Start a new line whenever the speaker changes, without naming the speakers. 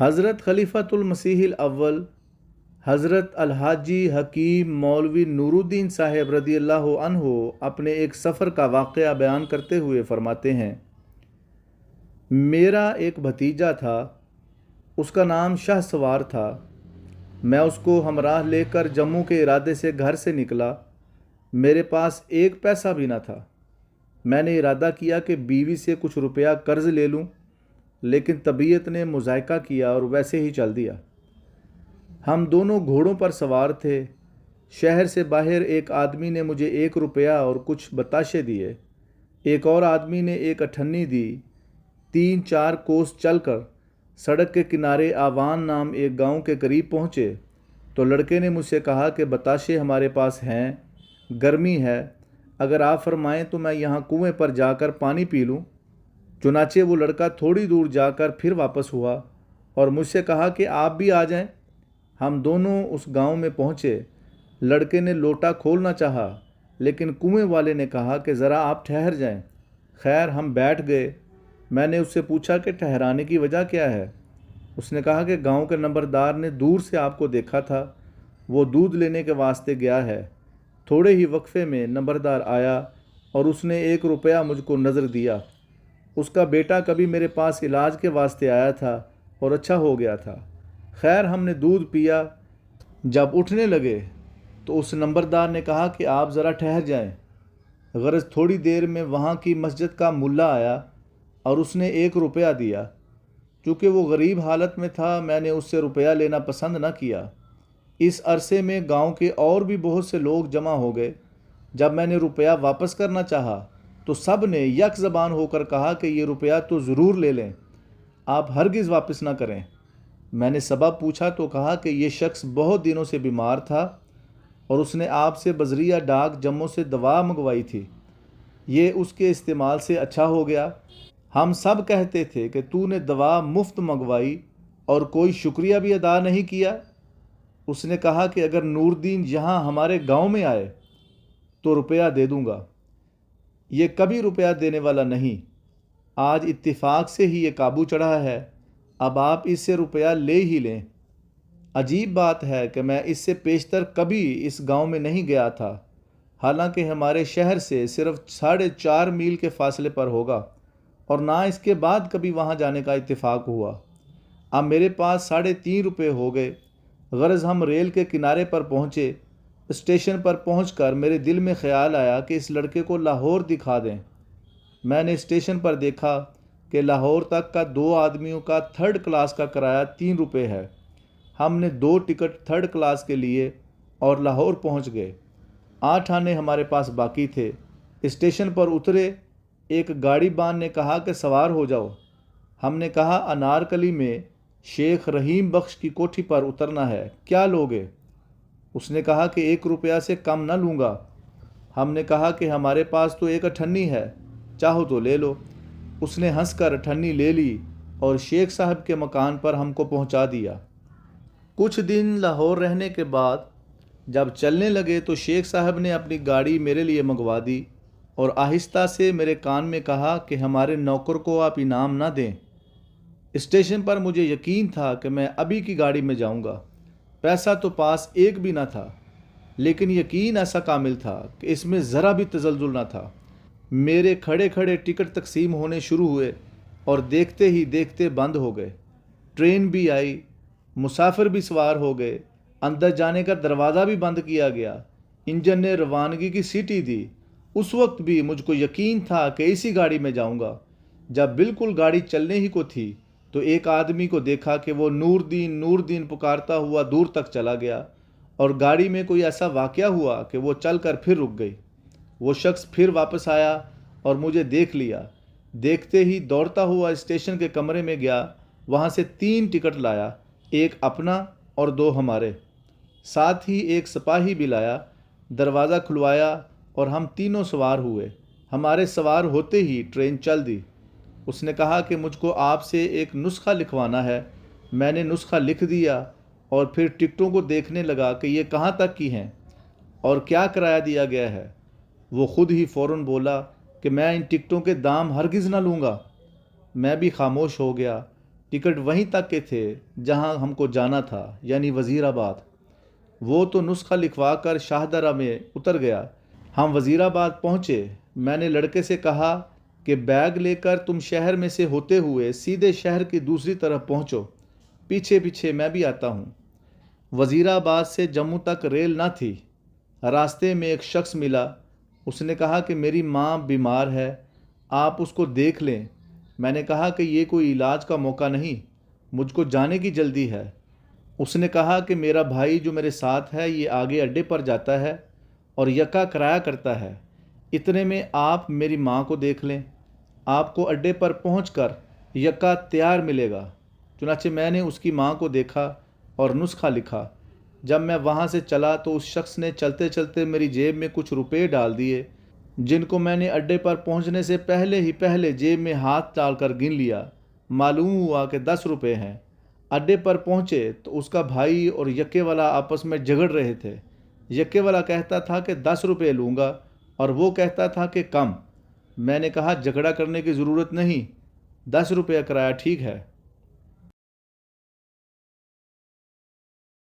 حضرت خلیفۃ المسیح الاول، حضرت الحاجی حکیم مولوی نور الدین صاحب رضی اللہ عنہ اپنے ایک سفر کا واقعہ بیان کرتے ہوئے فرماتے ہیں، میرا ایک بھتیجا تھا، اس کا نام شاہ سوار تھا۔ میں اس کو ہمراہ لے کر جموں کے ارادے سے گھر سے نکلا۔ میرے پاس ایک پیسہ بھی نہ تھا۔ میں نے ارادہ کیا کہ بیوی سے کچھ روپیہ قرض لے لوں۔ لیکن طبیعت نے مذائقہ کیا اور ویسے ہی چل دیا۔ ہم دونوں گھوڑوں پر سوار تھے۔ شہر سے باہر ایک آدمی نے مجھے ایک روپیہ اور کچھ بتاشے دیے۔ ایک اور آدمی نے ایک اٹھنی دی۔ تین چار کوس چل کر سڑک کے کنارے آوان نام ایک گاؤں کے قریب پہنچے۔ تو لڑکے نے مجھ سے کہا کہ بتاشے ہمارے پاس ہیں، گرمی ہے، اگر آپ فرمائیں تو میں یہاں کنویں پر جا کر پانی پی لوں۔ چنانچہ وہ لڑکا تھوڑی دور جا کر پھر واپس ہوا اور مجھ سے کہا کہ آپ بھی آ جائیں۔ ہم دونوں اس گاؤں میں پہنچے۔ لڑکے نے لوٹا کھولنا چاہا، لیکن کنویں والے نے کہا کہ ذرا آپ ٹھہر جائیں۔ خیر، ہم بیٹھ گئے۔ میں نے اس سے پوچھا کہ ٹھہرانے کی وجہ کیا ہے؟ اس نے کہا کہ گاؤں کے نمبردار نے دور سے آپ کو دیکھا تھا۔ وہ دودھ لینے کے واسطے گیا ہے۔ تھوڑے ہی وقفے میں نمبردار آیا اور اس نے ایک روپیہ مجھ کو نظر دیا۔ اس کا بیٹا کبھی میرے پاس علاج کے واسطے آیا تھا اور اچھا ہو گیا تھا۔ خیر، ہم نے دودھ پیا۔ جب اٹھنے لگے تو اس نمبردار نے کہا کہ آپ ذرا ٹھہر جائیں۔ غرض تھوڑی دیر میں وہاں کی مسجد کا ملا آیا اور اس نے ایک روپیہ دیا۔ چونکہ وہ غریب حالت میں تھا، میں نے اس سے روپیہ لینا پسند نہ کیا۔ اس عرصے میں گاؤں کے اور بھی بہت سے لوگ جمع ہو گئے۔ جب میں نے روپیہ واپس کرنا چاہا تو سب نے یک زبان ہو کر کہا کہ یہ روپیہ تو ضرور لے لیں۔ آپ ہرگز واپس نہ کریں۔ میں نے سبب پوچھا تو کہا کہ یہ شخص بہت دنوں سے بیمار تھا اور اس نے آپ سے بذریعہ ڈاک جموں سے دوا منگوائی تھی۔ یہ اس کے استعمال سے اچھا ہو گیا۔ ہم سب کہتے تھے کہ تو نے دوا مفت منگوائی اور کوئی شکریہ بھی ادا نہیں کیا۔ اس نے کہا کہ اگر نور دین یہاں ہمارے گاؤں میں آئے تو روپیہ دے دوں گا۔ یہ کبھی روپیہ دینے والا نہیں۔ آج اتفاق سے ہی یہ قابو چڑھا ہے۔ اب آپ اس سے روپیہ لے ہی لیں۔ عجیب بات ہے کہ میں اس سے پیشتر کبھی اس گاؤں میں نہیں گیا تھا۔ حالانکہ ہمارے شہر سے صرف ساڑھے چار میل کے فاصلے پر ہوگا اور نہ اس کے بعد کبھی وہاں جانے کا اتفاق ہوا۔ اب میرے پاس ساڑھے تین روپے ہو گئے۔ غرض ہم ریل کے کنارے پر پہنچے۔ اسٹیشن پر پہنچ کر میرے دل میں خیال آیا کہ اس لڑکے کو لاہور دکھا دیں۔ میں نے اسٹیشن پر دیکھا کہ لاہور تک کا دو آدمیوں کا تھرڈ کلاس کا کرایہ تین روپے ہے۔ ہم نے دو ٹکٹ تھرڈ کلاس کے لیے اور لاہور پہنچ گئے۔ آٹھ آنے ہمارے پاس باقی تھے۔ اسٹیشن پر اترے ایک گاڑی بان نے کہا کہ سوار ہو جاؤ۔ ہم نے کہا، انارکلی میں شیخ رحیم بخش کی کوٹھی پر اترنا ہے۔ کیا لوگے اس نے کہا کہ ایک روپیہ سے کم نہ لوں گا۔ ہم نے کہا کہ ہمارے پاس تو ایک اٹھنی ہے، چاہو تو لے لو۔ اس نے ہنس کر اٹھنی لے لی اور شیخ صاحب کے مکان پر ہم کو پہنچا دیا۔ کچھ دن لاہور رہنے کے بعد جب چلنے لگے تو شیخ صاحب نے اپنی گاڑی میرے لیے منگوا دی اور آہستہ سے میرے کان میں کہا کہ ہمارے نوکر کو آپ انعام نہ دیں۔ اسٹیشن پر مجھے یقین تھا کہ میں ابھی کی گاڑی میں جاؤں گا۔ پیسہ تو پاس ایک بھی نہ تھا، لیکن یقین ایسا کامل تھا کہ اس میں ذرا بھی تزلزل نہ تھا۔ میرے کھڑے کھڑے ٹکٹ تقسیم ہونے شروع ہوئے اور دیکھتے ہی دیکھتے بند ہو گئے۔ ٹرین بھی آئی، مسافر بھی سوار ہو گئے، اندر جانے کا دروازہ بھی بند کیا گیا۔ انجن نے روانگی کی سیٹی دی۔ اس وقت بھی مجھ کو یقین تھا کہ اسی گاڑی میں جاؤں گا۔ جب بالکل گاڑی چلنے ہی کو تھی تو ایک آدمی کو دیکھا کہ وہ نور دین نور دین پکارتا ہوا دور تک چلا گیا اور گاڑی میں کوئی ایسا واقعہ ہوا کہ وہ چل کر پھر رک گئی۔ وہ شخص پھر واپس آیا اور مجھے دیکھ لیا۔ دیکھتے ہی دوڑتا ہوا اسٹیشن کے کمرے میں گیا۔ وہاں سے تین ٹکٹ لایا، ایک اپنا اور دو ہمارے۔ ساتھ ہی ایک سپاہی بھی لایا، دروازہ کھلوایا اور ہم تینوں سوار ہوئے۔ ہمارے سوار ہوتے ہی ٹرین چل دی۔ اس نے کہا کہ مجھ کو آپ سے ایک نسخہ لکھوانا ہے۔ میں نے نسخہ لکھ دیا اور پھر ٹکٹوں کو دیکھنے لگا کہ یہ کہاں تک کی ہیں اور کیا کرایہ دیا گیا ہے۔ وہ خود ہی فوراً بولا کہ میں ان ٹکٹوں کے دام ہرگز نہ لوں گا۔ میں بھی خاموش ہو گیا۔ ٹکٹ وہیں تک کے تھے جہاں ہم کو جانا تھا یعنی وزیر آباد۔ وہ تو نسخہ لکھوا کر شاہدرہ میں اتر گیا۔ ہم وزیر آباد پہنچے۔ میں نے لڑکے سے کہا کہ بیگ لے کر تم شہر میں سے ہوتے ہوئے سیدھے شہر کی دوسری طرف پہنچو۔ پیچھے پیچھے میں بھی آتا ہوں۔ وزیر آباد سے جموں تک ریل نہ تھی۔ راستے میں ایک شخص ملا۔ اس نے کہا کہ میری ماں بیمار ہے، آپ اس کو دیکھ لیں۔ میں نے کہا کہ یہ کوئی علاج کا موقع نہیں، مجھ کو جانے کی جلدی ہے۔ اس نے کہا کہ میرا بھائی جو میرے ساتھ ہے، یہ آگے اڈے پر جاتا ہے اور یکا کرایہ کرتا ہے۔ اتنے میں آپ میری ماں کو دیکھ لیں۔ آپ کو اڈے پر پہنچ کر یکا تیار ملے گا۔ چنانچہ میں نے اس کی ماں کو دیکھا اور نسخہ لکھا۔ جب میں وہاں سے چلا تو اس شخص نے چلتے چلتے میری جیب میں کچھ روپے ڈال دیے، جن کو میں نے اڈے پر پہنچنے سے پہلے ہی پہلے جیب میں ہاتھ ڈال کر گن لیا۔ معلوم ہوا کہ دس روپے ہیں۔ اڈے پر پہنچے تو اس کا بھائی اور یکے والا آپس میں جگڑ رہے تھے۔ یکے والا کہتا تھا کہ دس روپے لوں گا۔ اور وہ کہتا تھا کہ کم، میں نے کہا جھگڑا کرنے کی ضرورت نہیں، دس روپیہ کرایہ ٹھیک ہے۔